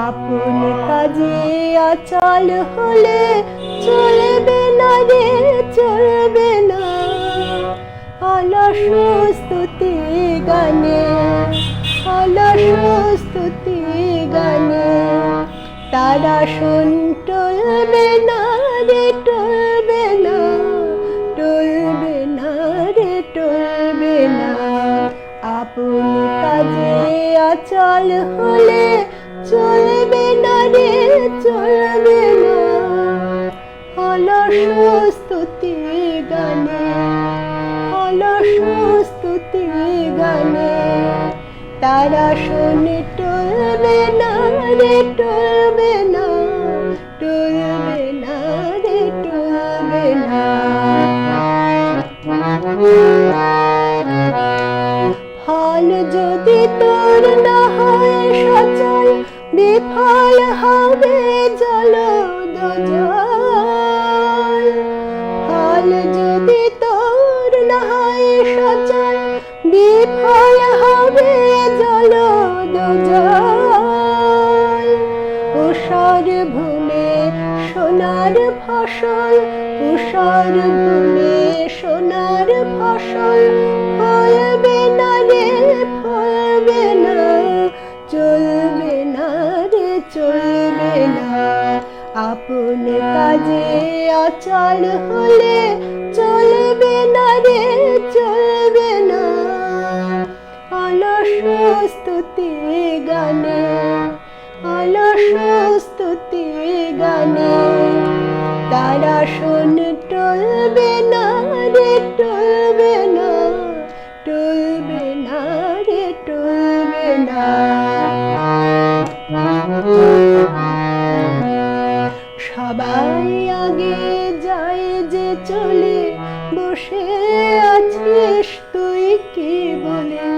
আপন কাজে অচল হলে চলবে না রে, চলবে না। অলস স্তুতি গানে অলস স্তুতি গানে, তারা শুন টলবে না রে, টলবে না টলবে না রে, টলবে না। আপন কাজে অচল হলে চলবে না রে, চলবে না। অলস স্তুতি গানে অলস স্তুতি গানে। তারা শুনে টলবে না রে, টলবে না টলবে না রে, টলবে না। ফল যদি তোর না হয় সচল বিফল হবে জল ফল যদি তোর না হয় সচল, বিফল হবে জল উষর ভূমে সোনার ফসল উষর ভূমে সোনার ফসল, ফলবে কাজে অচল হলে চলবে না রে, চলবে না। অলস স্তুতি গানে অলস স্তুতি গানে। তারা শোন, টলবে না রে, টলবে না। টলবে না রে, টলবে না। সবাই আগে যায় যে চলে, বসে আছিস তুই কি বলে?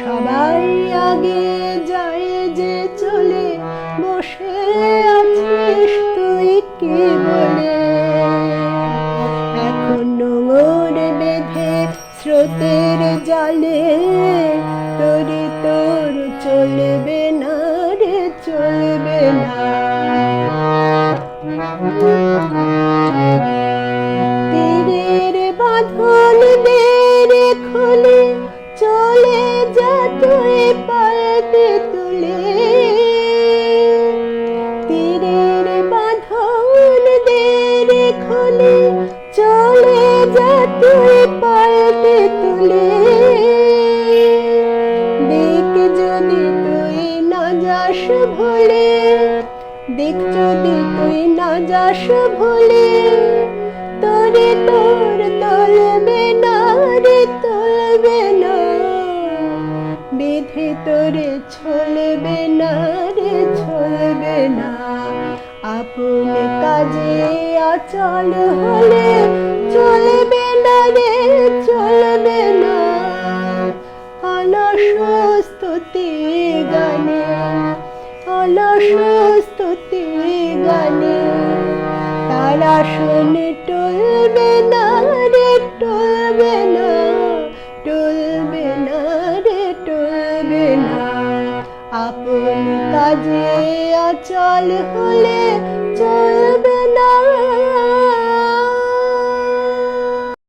সবাই আগে যায় যে চলে, বসে আছিস তুই কি বলে? এখন নোংর বেঁধে স্রোতের জালে বেড়ে চলে যা তুই পালতে তুলে। দেখ যদি তুই না যাস ভুলে, দেখ যদি তুই না যাস ভুলে, তোরে তোর তলবে না রে তলবে না। বেঁধে তোরে ছলবে না রে ছলবে না। আপন কাজে অচল হলে চলবে না রে, চলবে না। অলস স্তুতি গানে অলস স্তুতি গানে। তারা শুনে টলবে না রে, টলবে না টলবে না রে, টলবে না। আপন কাজে অচল হলে চলবে Oh.